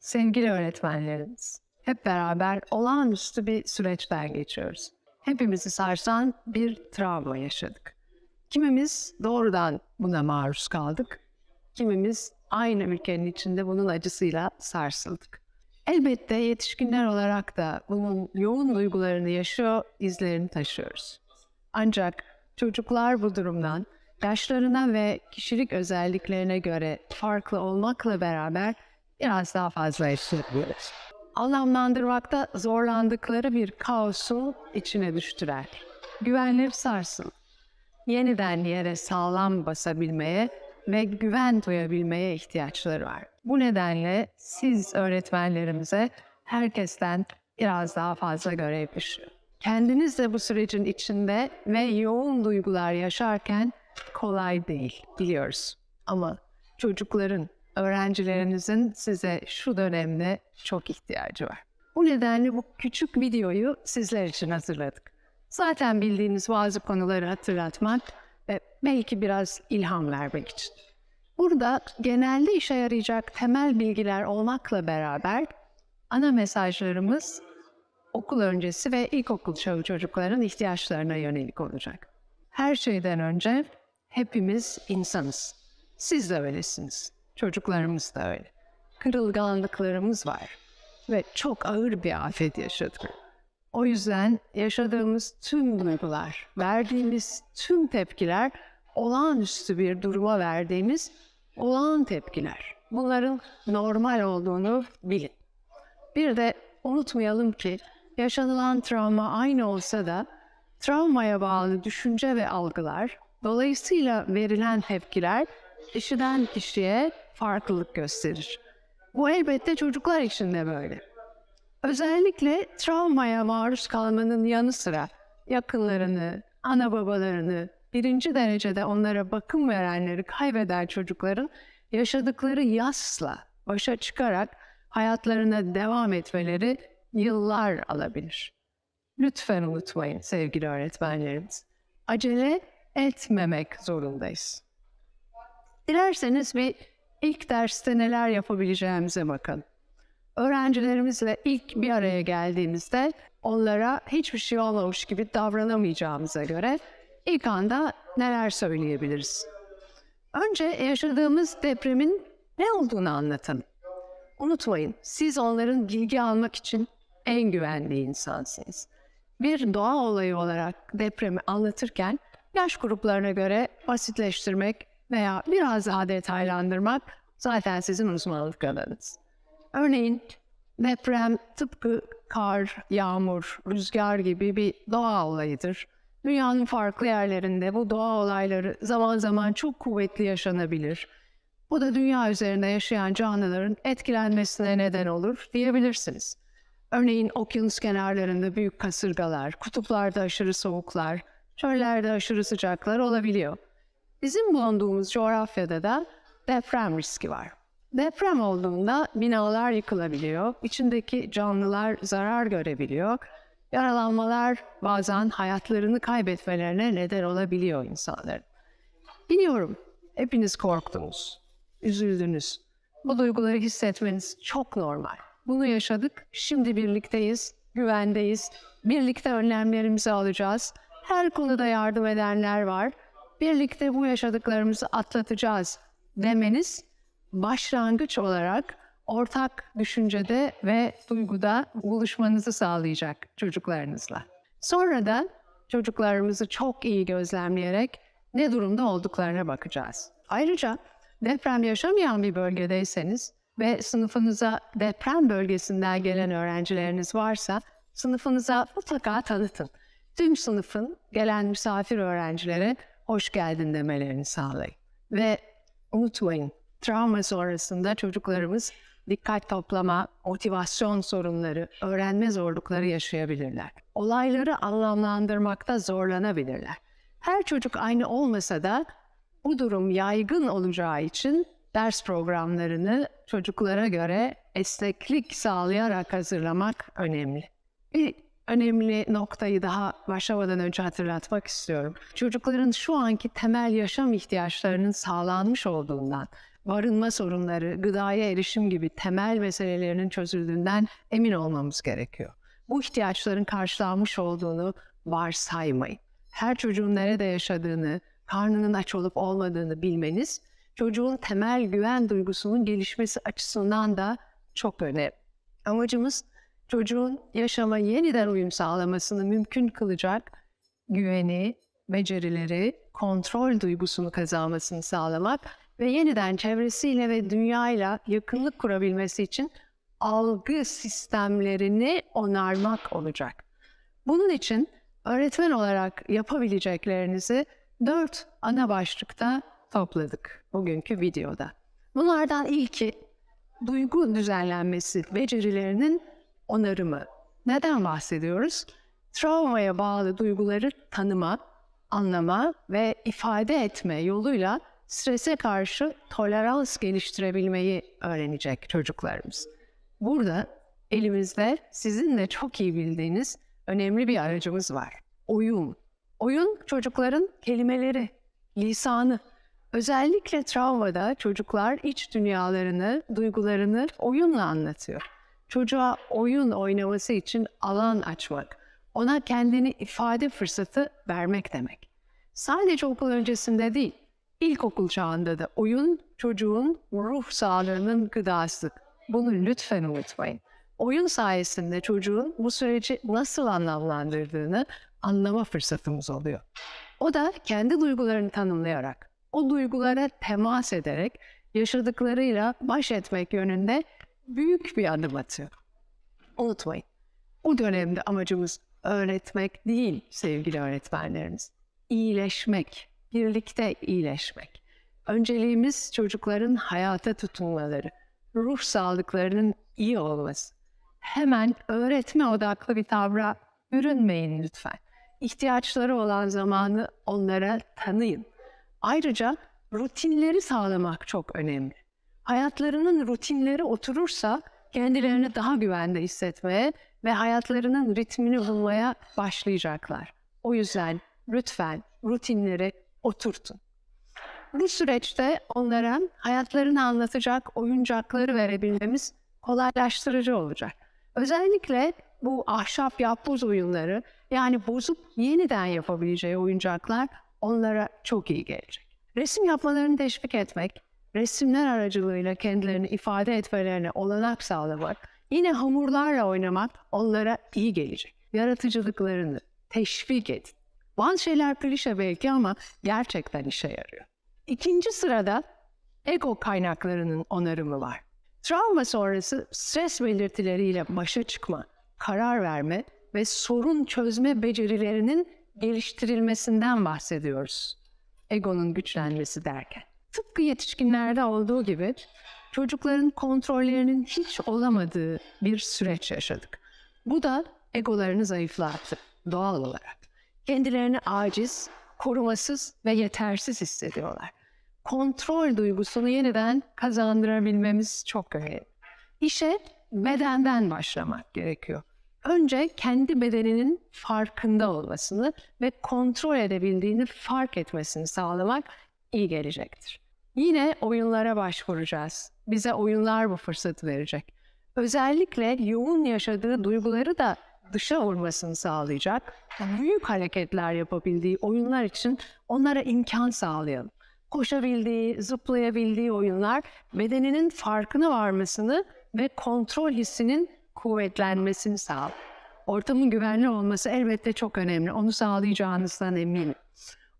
sevgili öğretmenlerimiz, hep beraber olağanüstü bir süreçten geçiyoruz. Hepimizi sarsan bir travma yaşadık. Kimimiz doğrudan buna maruz kaldık. Kimimiz aynı ülkenin içinde bunun acısıyla sarsıldık. Elbette yetişkinler olarak da bunun yoğun duygularını yaşıyor, izlerini taşıyoruz. Ancak çocuklar bu durumdan yaşlarına ve kişilik özelliklerine göre farklı olmakla beraber biraz daha fazla yaşıyorlar. Anlamlandırmakta zorlandıkları bir kaosun içine düştüler. Güvenleri sarsın. Yeniden yere sağlam basabilmeye ve güven duyabilmeye ihtiyaçları var. Bu nedenle siz öğretmenlerimize herkesten biraz daha fazla görev düşüyor. Kendiniz de bu sürecin içinde ve yoğun duygular yaşarken kolay değil biliyoruz. Ama çocukların, öğrencilerinizin size şu dönemde çok ihtiyacı var. Bu nedenle bu küçük videoyu sizler için hazırladık. Zaten bildiğiniz bazı konuları hatırlatmak ve belki biraz ilham vermek için. Burada genelde işe yarayacak temel bilgiler olmakla beraber ana mesajlarımız okul öncesi ve ilkokul çağı çocukların ihtiyaçlarına yönelik olacak. Her şeyden önce hepimiz insanız. Siz de öylesiniz. Çocuklarımız da öyle. Kırılganlıklarımız var ve çok ağır bir afet yaşadık. O yüzden yaşadığımız tüm duygular, verdiğimiz tüm tepkiler olağanüstü bir duruma verdiğimiz olağan tepkiler. Bunların normal olduğunu bilin. Bir de unutmayalım ki yaşanılan travma aynı olsa da travmaya bağlı düşünce ve algılar, dolayısıyla verilen tepkiler kişiden kişiye farklılık gösterir. Bu elbette çocuklar için de böyle. Özellikle travmaya maruz kalmanın yanı sıra yakınlarını, ana babalarını, birinci derecede onlara bakım verenleri kaybeden çocukların yaşadıkları yasla başa çıkarak hayatlarına devam etmeleri yıllar alabilir. Lütfen unutmayın sevgili öğretmenlerimiz. Acele etmemek zorundayız. Dilerseniz bir ilk derste neler yapabileceğimize bakın. Öğrencilerimizle ilk bir araya geldiğimizde onlara hiçbir şey olmamış gibi davranamayacağımıza göre ilk anda neler söyleyebiliriz? Önce yaşadığımız depremin ne olduğunu anlatalım. Unutmayın, siz onların bilgi almak için en güvenli insansınız. Bir doğa olayı olarak depremi anlatırken yaş gruplarına göre basitleştirmek veya biraz daha detaylandırmak zaten sizin uzmanlık alanınız. Örneğin deprem tıpkı kar, yağmur, rüzgar gibi bir doğa olayıdır. Dünyanın farklı yerlerinde bu doğa olayları zaman zaman çok kuvvetli yaşanabilir. Bu da dünya üzerinde yaşayan canlıların etkilenmesine neden olur diyebilirsiniz. Örneğin okyanus kenarlarında büyük kasırgalar, kutuplarda aşırı soğuklar, çöllerde aşırı sıcaklar olabiliyor. Bizim bulunduğumuz coğrafyada da deprem riski var. Deprem olduğunda binalar yıkılabiliyor, içindeki canlılar zarar görebiliyor, yaralanmalar bazen hayatlarını kaybetmelerine neden olabiliyor insanların. Biliyorum, hepiniz korktunuz, üzüldünüz. Bu duyguları hissetmeniz çok normal. Bunu yaşadık, şimdi birlikteyiz, güvendeyiz, birlikte önlemlerimizi alacağız. Her konuda yardım edenler var. Birlikte bu yaşadıklarımızı atlatacağız demeniz başlangıç olarak ortak düşüncede ve duyguda buluşmanızı sağlayacak çocuklarınızla. Sonra da çocuklarımızı çok iyi gözlemleyerek ne durumda olduklarına bakacağız. Ayrıca deprem yaşamayan bir bölgedeyseniz ve sınıfınıza deprem bölgesinden gelen öğrencileriniz varsa sınıfınıza mutlaka tanıtın. Tüm sınıfın gelen misafir öğrencilere hoş geldin demelerini sağlayın. Ve unutmayın travma sonrasında çocuklarımız dikkat toplama, motivasyon sorunları, öğrenme zorlukları yaşayabilirler. Olayları anlamlandırmakta zorlanabilirler. Her çocuk aynı olmasa da bu durum yaygın olacağı için ders programlarını çocuklara göre esneklik sağlayarak hazırlamak önemli. Bir önemli noktayı daha başlamadan önce hatırlatmak istiyorum. Çocukların şu anki temel yaşam ihtiyaçlarının sağlanmış olduğundan, barınma sorunları, gıdaya erişim gibi temel meselelerinin çözüldüğünden emin olmamız gerekiyor. Bu ihtiyaçların karşılanmış olduğunu varsaymayın. Her çocuğun nerede yaşadığını, karnının aç olup olmadığını bilmeniz, çocuğun temel güven duygusunun gelişmesi açısından da çok önemli. Amacımız çocuğun yaşama yeniden uyum sağlamasını mümkün kılacak güveni, becerileri, kontrol duygusunu kazanmasını sağlamak ve yeniden çevresiyle ve dünyayla yakınlık kurabilmesi için algı sistemlerini onarmak olacak. Bunun için öğretmen olarak yapabileceklerinizi dört ana başlıkta topladık bugünkü videoda. Bunlardan ilki duygu düzenlenmesi becerilerinin onarımı. Neden bahsediyoruz? Travmaya bağlı duyguları tanıma, anlama ve ifade etme yoluyla strese karşı tolerans geliştirebilmeyi öğrenecek çocuklarımız. Burada elimizde sizin de çok iyi bildiğiniz önemli bir aracımız var. Oyun. Oyun çocukların kelimeleri, lisanı. Özellikle travmada çocuklar iç dünyalarını, duygularını oyunla anlatıyor. Çocuğa oyun oynaması için alan açmak, ona kendini ifade fırsatı vermek demek. Sadece okul öncesinde değil, ilkokul çağında da oyun çocuğun ruh sağlığının gıdası. Bunu lütfen unutmayın. Oyun sayesinde çocuğun bu süreci nasıl anlamlandırdığını anlama fırsatımız oluyor. O da kendi duygularını tanımlayarak, o duygulara temas ederek yaşadıklarıyla baş etmek yönünde büyük bir adım atıyor. Unutmayın, bu dönemde amacımız öğretmek değil sevgili öğretmenlerimiz. İyileşmek, birlikte iyileşmek. Önceliğimiz çocukların hayata tutunmaları, ruh sağlıklarının iyi olması. Hemen öğretme odaklı bir tavra bürünmeyin lütfen. İhtiyaçları olan zamanı onlara tanıyın. Ayrıca rutinleri sağlamak çok önemli. Hayatlarının rutinleri oturursa kendilerini daha güvende hissetmeye ve hayatlarının ritmini bulmaya başlayacaklar. O yüzden lütfen rutinleri oturtun. Bu süreçte onlara hayatlarını anlatacak oyuncakları verebilmemiz kolaylaştırıcı olacak. Özellikle bu ahşap yapboz oyunları yani bozup yeniden yapabileceği oyuncaklar onlara çok iyi gelecek. Resim yapmalarını teşvik etmek, resimler aracılığıyla kendilerini ifade etmelerine olanak sağlamak, yine hamurlarla oynamak onlara iyi gelecek. Yaratıcılıklarını teşvik edin. Bazı şeyler klişe belki ama gerçekten işe yarıyor. İkinci sırada ego kaynaklarının onarımı var. Travma sonrası stres belirtileriyle başa çıkma, karar verme ve sorun çözme becerilerinin geliştirilmesinden bahsediyoruz. Egonun güçlenmesi derken. Tıpkı yetişkinlerde olduğu gibi çocukların kontrollerinin hiç olamadığı bir süreç yaşadık. Bu da egolarını zayıflattı doğal olarak. Kendilerini aciz, korumasız ve yetersiz hissediyorlar. Kontrol duygusunu yeniden kazandırabilmemiz çok önemli. İşe bedenden başlamak gerekiyor. Önce kendi bedeninin farkında olmasını ve kontrol edebildiğini fark etmesini sağlamak iyi gelecektir. Yine oyunlara başvuracağız. Bize oyunlar bu fırsatı verecek. Özellikle yoğun yaşadığı duyguları da dışa vurmasını sağlayacak, büyük hareketler yapabildiği oyunlar için onlara imkan sağlayalım. Koşabildiği, zıplayabildiği oyunlar bedeninin farkına varmasını ve kontrol hissinin kuvvetlenmesini sağlar. Ortamın güvenli olması elbette çok önemli. Onu sağlayacağınızdan eminim.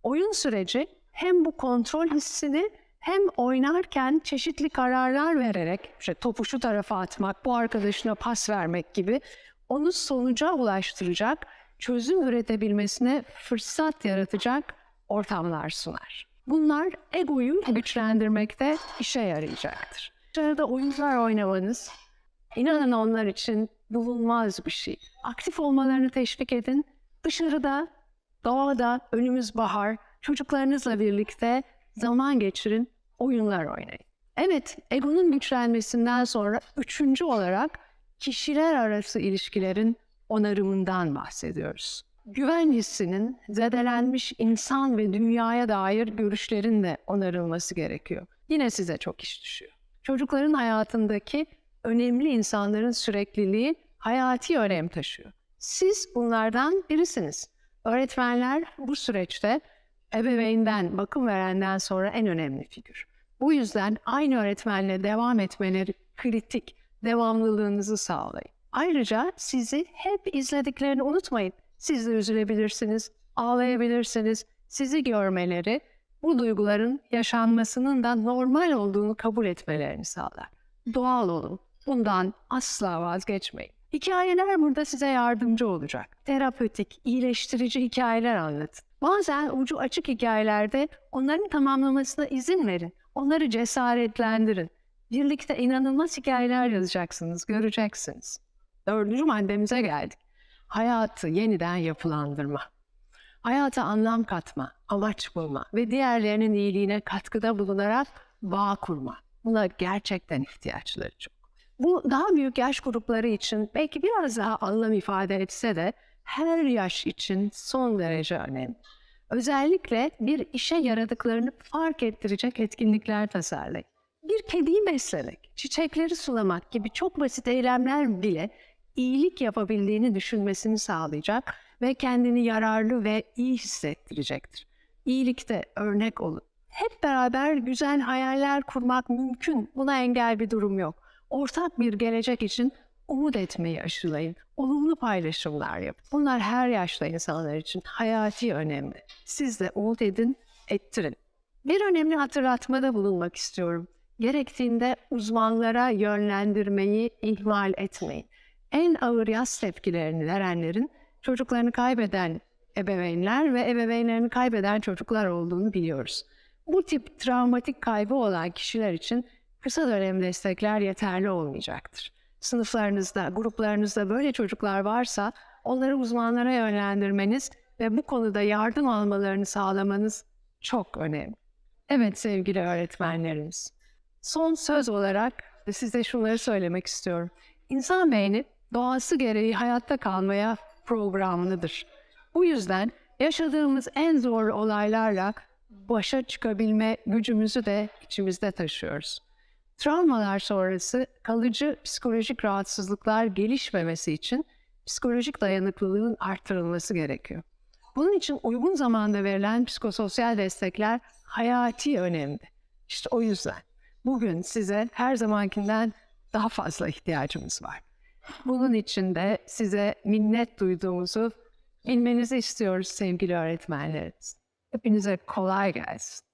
Oyun süreci hem bu kontrol hissini hem oynarken çeşitli kararlar vererek, işte topu şu tarafa atmak, bu arkadaşına pas vermek gibi onu sonuca ulaştıracak, çözüm üretebilmesine fırsat yaratacak ortamlar sunar. Bunlar egoyu güçlendirmekte işe yarayacaktır. Dışarıda oyunlar oynamanız, inanın onlar için bulunmaz bir şey. Aktif olmalarını teşvik edin. Dışarıda, doğada, önümüz bahar, çocuklarınızla birlikte zaman geçirin, oyunlar oynayın. Evet, egonun güçlenmesinden sonra üçüncü olarak kişiler arası ilişkilerin onarımından bahsediyoruz. Güven hissinin zedelenmiş insan ve dünyaya dair görüşlerin de onarılması gerekiyor. yine size çok iş düşüyor. Çocukların hayatındaki önemli insanların sürekliliği hayati önem taşıyor. Siz bunlardan birisiniz. Öğretmenler bu süreçte ebeveynden, bakım verenden sonra en önemli figür. Bu yüzden aynı öğretmenle devam etmeleri kritik, devamlılığınızı sağlayın. Ayrıca sizi hep izlediklerini unutmayın. Siz de üzülebilirsiniz, ağlayabilirsiniz. Sizi görmeleri bu duyguların yaşanmasının da normal olduğunu kabul etmelerini sağlar. Doğal olun. Bundan asla vazgeçmeyin. Hikayeler burada size yardımcı olacak. Terapötik, iyileştirici hikayeler anlatın. Bazen ucu açık hikayelerde onların tamamlamasına izin verin. Onları cesaretlendirin. Birlikte inanılmaz hikayeler yazacaksınız, göreceksiniz. Dördüncü maddemize geldik. Hayatı yeniden yapılandırma. Hayata anlam katma, amaç bulma ve diğerlerinin iyiliğine katkıda bulunarak bağ kurma. Buna gerçekten ihtiyaçları çok. Bu daha büyük yaş grupları için belki biraz daha anlam ifade etse de her yaş için son derece önemli. Özellikle bir işe yaradıklarını fark ettirecek etkinlikler tasarlayın. Bir kediyi beslemek, çiçekleri sulamak gibi çok basit eylemler bile iyilik yapabildiğini düşünmesini sağlayacak ve kendini yararlı ve iyi hissettirecektir. İyilikte örnek olun. Hep beraber güzel hayaller kurmak mümkün. Buna engel bir durum yok. Ortak bir gelecek için umut etmeyi aşılayın. Olumlu paylaşımlar yapın. Bunlar her yaşta insanlar için hayati önemli. Siz de umut edin, ettirin. Bir önemli hatırlatmada bulunmak istiyorum. Gerektiğinde uzmanlara yönlendirmeyi ihmal etmeyin. En ağır yaz tepkilerini verenlerin çocuklarını kaybeden ebeveynler ve ebeveynlerini kaybeden çocuklar olduğunu biliyoruz. Bu tip travmatik kaybı olan kişiler için kısa dönem destekler yeterli olmayacaktır. Sınıflarınızda, gruplarınızda böyle çocuklar varsa onları uzmanlara yönlendirmeniz ve bu konuda yardım almalarını sağlamanız çok önemli. Evet sevgili öğretmenlerimiz. Son söz olarak size şunları söylemek istiyorum. İnsan beyni doğası gereği hayatta kalmaya programlıdır. Bu yüzden yaşadığımız en zor olaylarla başa çıkabilme gücümüzü de içimizde taşıyoruz. Travmalar sonrası kalıcı psikolojik rahatsızlıklar gelişmemesi için psikolojik dayanıklılığın arttırılması gerekiyor. Bunun için uygun zamanda verilen psikososyal destekler hayati önemli. İşte o yüzden bugün size her zamankinden daha fazla ihtiyacımız var. Bunun için de size minnet duyduğumuzu bilmenizi istiyoruz sevgili öğretmenlerimiz. Hepinize kolay gelsin.